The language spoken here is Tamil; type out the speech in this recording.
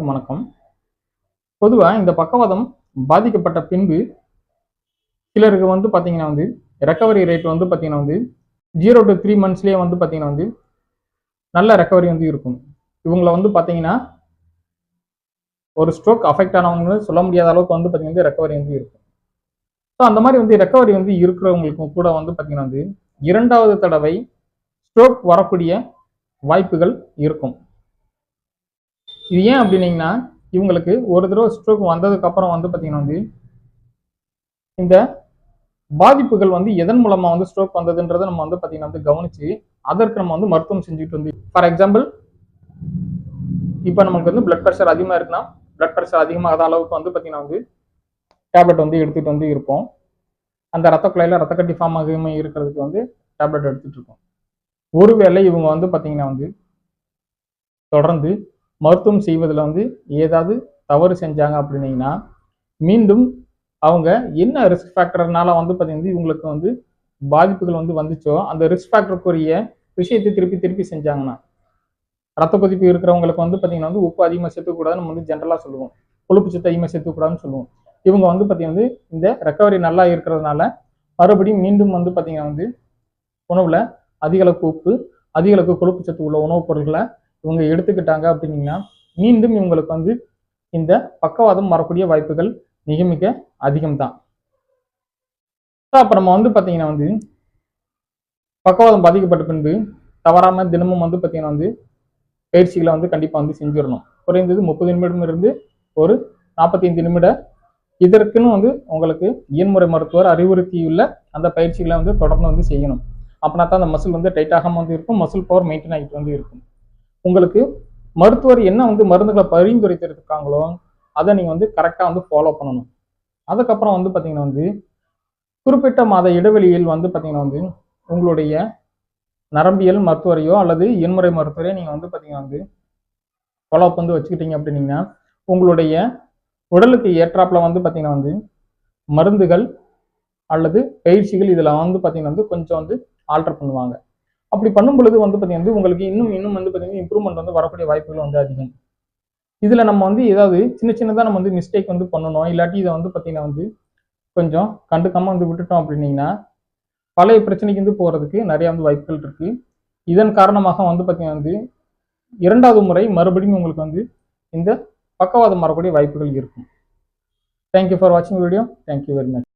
வணக்கம். பொதுவாக இந்த பக்கவாதம் பாதிக்கப்பட்ட பின்பு சிலருக்கு வந்து பார்த்தீங்கன்னா வந்து ரெக்கவரி ரேட் வந்து பார்த்தீங்கன்னா வந்து ஜீரோ டு த்ரீ மந்த்ஸ்லேயே வந்து பார்த்தீங்கன்னா வந்து நல்ல ரெக்கவரி வந்து இருக்கும். இவங்கள வந்து பார்த்தீங்கன்னா ஒரு ஸ்ட்ரோக் அஃபெக்ட் ஆனவங்க சொல்ல முடியாத அளவுக்கு வந்து பார்த்தீங்கன்னா ரெக்கவரி வந்து இருக்கும். ஸோ அந்த மாதிரி வந்து ரெக்கவரி வந்து இருக்கிறவங்களுக்கும் கூட வந்து பார்த்தீங்கன்னா வந்து இரண்டாவது தடவை ஸ்ட்ரோக் வரக்கூடிய வாய்ப்புகள் இருக்கும். இது ஏன் அப்படின்னீங்கன்னா இவங்களுக்கு ஒரு தடவை ஸ்ட்ரோக் வந்ததுக்கப்புறம் வந்து பார்த்தீங்கன்னா வந்து இந்த பாதிப்புகள் வந்து எதன் மூலமா வந்து ஸ்ட்ரோக் வந்ததுன்றதை நம்ம வந்து பார்த்தீங்கன்னா வந்து கவனிச்சு அதற்கு நம்ம வந்து மருத்துவம் செஞ்சுட்டு வந்து ஃபார் எக்ஸாம்பிள் இப்போ நமக்கு வந்து பிளட் ப்ரெஷர் அதிகமாக இருக்குன்னா பிளட் ப்ரெஷர் அதிகமாகாத அளவுக்கு வந்து பார்த்தீங்கன்னா வந்து டேப்லெட் வந்து எடுத்துகிட்டு வந்து இருப்போம். அந்த ரத்த குழாயில் ரத்த கட்டி ஃபார்ம் ஆகாமல் இருக்கிறதுக்கு வந்து டேப்லெட் எடுத்துகிட்டு இருக்கோம். ஒருவேளை இவங்க வந்து பார்த்தீங்கன்னா வந்து தொடர்ந்து மருத்துவம் செய்வதில் வந்து ஏதாவது தவறு செஞ்சாங்க அப்படின்னீங்கன்னா மீண்டும் அவங்க என்ன ரிஸ்க் ஃபேக்டர்னால வந்து பார்த்தீங்கன்னா இவங்களுக்கு வந்து பாதிப்புகள் வந்து வந்துச்சோ அந்த ரிஸ்க் ஃபேக்டருக்குரிய விஷயத்தை திருப்பி திருப்பி செஞ்சாங்கன்னா ரத்த கொதிப்பு இருக்கிறவங்களுக்கு வந்து பார்த்தீங்கன்னா வந்து உப்பு அதிகமாக சேர்த்துக்கூடாதுன்னு நம்ம வந்து ஜென்ரலாக சொல்லுவோம். கொழுப்பு சத்து அதிகமாக சேர்த்துக்கூடாதுன்னு சொல்லுவோம். இவங்க வந்து பார்த்தீங்கன்னா இந்த ரெக்கவரி நல்லா இருக்கிறதுனால மறுபடியும் மீண்டும் வந்து பார்த்தீங்கன்னா வந்து உணவில் அதிகளவுக்கு உப்பு அதிகளவுக்கு கொழுப்பு சத்து உள்ள உணவுப் பொருட்களை இவங்க எடுத்துக்கிட்டாங்க அப்படின்னீங்கன்னா மீண்டும் இவங்களுக்கு வந்து இந்த பக்கவாதம் வரக்கூடிய வாய்ப்புகள் மிக மிக அதிகம்தான். அப்போ நம்ம வந்து பார்த்தீங்கன்னா வந்து பக்கவாதம் பாதிக்கப்பட்ட பின்பு தவறாம தினமும் வந்து பார்த்தீங்கன்னா வந்து பயிற்சிகளை வந்து கண்டிப்பாக வந்து செஞ்சிடணும். குறைந்தது முப்பது நிமிடம் இருந்து ஒரு நாற்பத்தைந்து நிமிட இதற்குன்னு வந்து உங்களுக்கு இயன்முறை மருத்துவர் அறிவுறுத்தியுள்ள அந்த பயிற்சிகளை வந்து தொடர்ந்து வந்து செய்யணும். அப்படின்னா தான் அந்த மசில் வந்து டைட் ஆகாமல் வந்து இருக்கும் மசில் பவர் மெயின்டைன் ஆகிட்டு வந்து இருக்கும். உங்களுக்கு மருத்துவர் என்ன வந்து மருந்துகளை பரிந்துரைத்திருக்காங்களோ அதை நீங்கள் வந்து கரெக்டாக வந்து ஃபாலோ பண்ணணும். அதுக்கப்புறம் வந்து பார்த்தீங்கன்னா வந்து குறிப்பிட்ட மாத இடைவெளியில் வந்து பார்த்தீங்கன்னா வந்து உங்களுடைய நரம்பியல் மருத்துவரையோ அல்லது எண்முறை மருத்துவரையோ நீங்கள் வந்து பார்த்தீங்கன்னா வந்து ஃபாலோ அப் வந்து வச்சுக்கிட்டீங்க அப்படின்னீங்கன்னா உங்களுடைய உடலுக்கு ஏற்றாப்புல வந்து பார்த்தீங்கன்னா வந்து மருந்துகள் அல்லது பயிற்சிகள் இதில் வந்து பார்த்தீங்கன்னா வந்து கொஞ்சம் வந்து ஆல்டர் பண்ணுவாங்க. அப்படி பண்ணும் பொழுது வந்து பார்த்தீங்கன்னா உங்களுக்கு இன்னும் இன்னும் வந்து பார்த்தீங்கன்னா இம்ப்ரூவ்மெண்ட் வந்து வரக்கூடிய வாய்ப்புகள் வந்து அதிகம். இதில் நம்ம வந்து ஏதாவது சின்ன சின்னதாக நம்ம வந்து மிஸ்டேக் வந்து பண்ணணும். இல்லாட்டி இதை வந்து பார்த்தீங்கன்னா வந்து கொஞ்சம் கண்டுக்காமல் வந்து விட்டுட்டோம் அப்படின்னீங்கன்னா பழைய பிரச்சனைக்கு வந்து போகிறதுக்கு நிறைய வந்து வாய்ப்புகள் இருக்குது இதன் காரணமாக வந்து பார்த்தீங்கன்னா வந்து இரண்டாவது முறை மறுபடியும் உங்களுக்கு வந்து இந்த பக்கவாதம் வரக்கூடிய வாய்ப்புகள் இருக்கும். தேங்க்யூ ஃபார் வாட்சிங் video thank you very much